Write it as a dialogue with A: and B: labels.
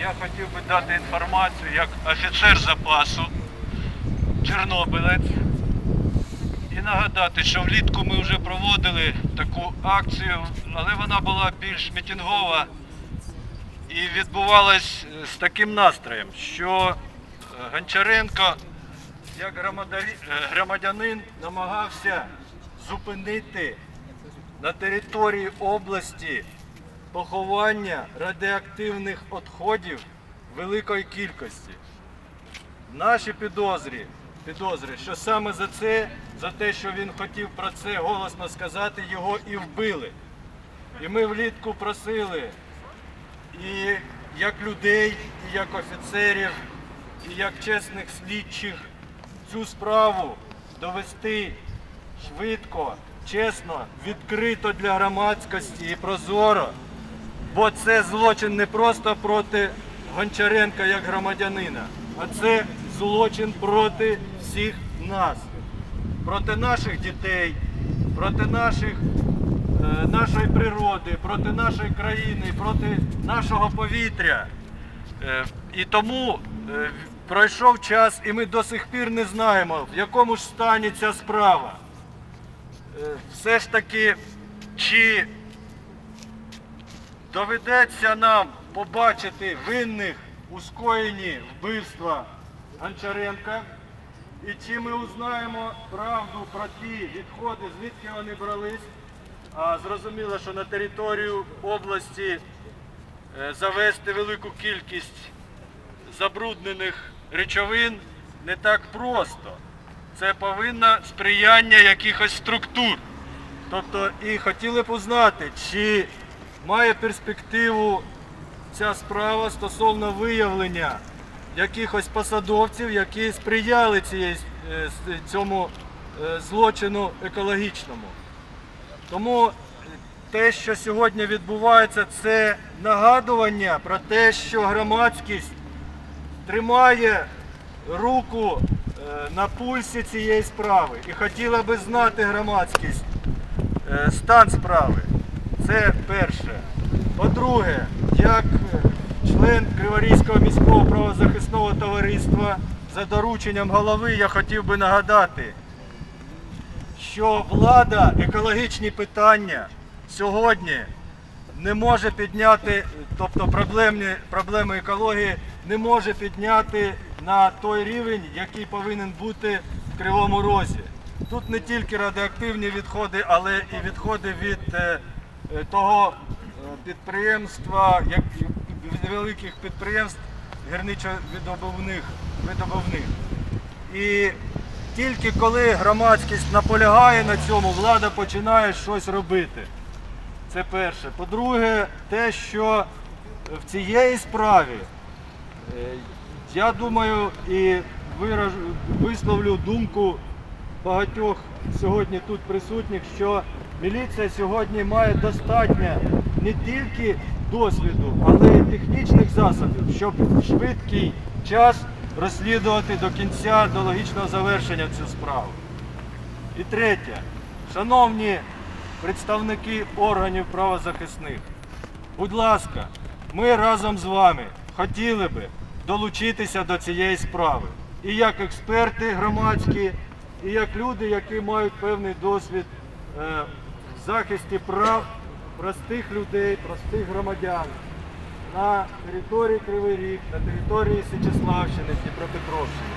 A: я хотів би дати інформацію як офіцер запасу, чорнобилець. І нагадати, що влітку ми вже проводили таку акцію, але вона була більш мітингова і відбувалась е, з таким настроєм, що е, Гончаренко, як е, громадянин, намагався зупинити на території області поховання радіоактивних відходів великої кількості. Наші підозрі, підозри, що саме за це, за те, що він хотів про це голосно сказати, його і вбили. І ми влітку просили і як людей, і як офіцерів, і як чесних слідчих цю справу довести швидко, чесно, відкрито для громадськості і прозоро. Бо це злочин не просто проти Гончаренка як громадянина, а це злочин проти всіх нас, проти наших дітей, проти наших, е, нашої природи, проти нашої країни, проти нашого повітря. Е, І тому е, пройшов час, і ми до сих пір не знаємо, в якому ж стані ця справа. Все ж таки, чи доведеться нам побачити винних у скоєнні вбивства Гончаренка, і чи ми узнаємо правду про ті відходи, звідки вони брались. А зрозуміло, що на територію області е, завести велику кількість забруднених речовин не так просто. Це повинно сприяння якихось структур. Тобто і хотіли б узнати, чи має перспективу ця справа стосовно виявлення якихось посадовців, які сприяли е, цьому е, злочину екологічному. Тому те, що сьогодні відбувається, це нагадування про те, що громадськість тримає руку е, на пульсі цієї справи і хотіла би знати громадськість стан справи. Це перше. По-друге, як член Криворізького міського правозахисного товариства за дорученням голови я хотів би нагадати, що влада екологічні питання сьогодні не може підняти, тобто проблемні, проблеми екології не може підняти на той рівень, який повинен бути в Кривому Розі. Тут не тільки радіоактивні відходи, але і відходи від е, того е, підприємства, як великих підприємств гірничо-видобувних. видобувних. І тільки коли громадськість наполягає на цьому, влада починає щось робити. Це перше. По-друге, те, що в цієї справі, е, я думаю, і вираж, висловлю думку багатьох сьогодні тут присутніх, що міліція сьогодні має достатньо не тільки досвіду, але й технічних засобів, щоб швидкий час розслідувати до кінця, до логічного завершення цю справу. І третє, шановні представники органів правозахисних, будь ласка, ми разом з вами хотіли би долучитися до цієї справи. І як експерти громадські, і як люди, які мають певний досвід е, захисті прав простих людей, простих громадян на території Кривий Ріг, на території Січеславщини, Дніпропетровщини.